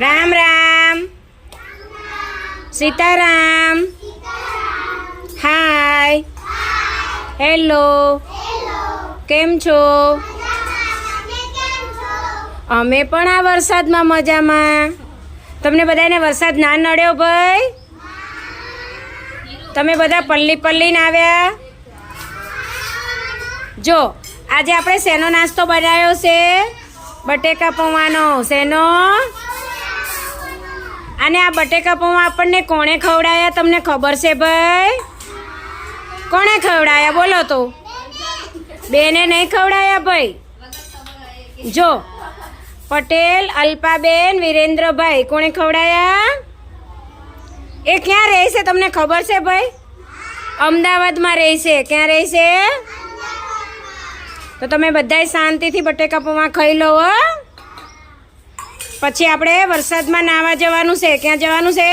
Ram Ram. Sitaram. Hi. Hello. કેમ છો? અમે પણ આ વરસાદમાં મજામાં. તમને બધાને વરસાદ ના નડ્યો ભાઈ? તમે બધા પલ્લી પલ્લીને આવ્યા? જો, આજે આપણે શેનો નાસ્તો બનાવ્યો છે? બટેકા પૌવાનો. શેનો? અને આ બટેકા પૌવા આપણને કોણે ખવડાયા તમને ખબર છે ભાઈ? કોણે ખવડાયા? બોલો તો. બેને નહીં ખવડાયા ભાઈ? જો. પટેલ, અલ્પાબેન, વિરેન્દ્રભાઈ, કોણે ખવડાયા? એ ક્યાં રહે છે તમને ખબર છે ભાઈ? અમદાવાદમાં રહે છે ક્યાં રહે છે તો તમે બધાય શાંતિથી બટેકા પૌવા ખાઈ લો હો. પછી આપણે વરસાદમાં નાવા જવાનું છે. ક્યાં જવાનું છે?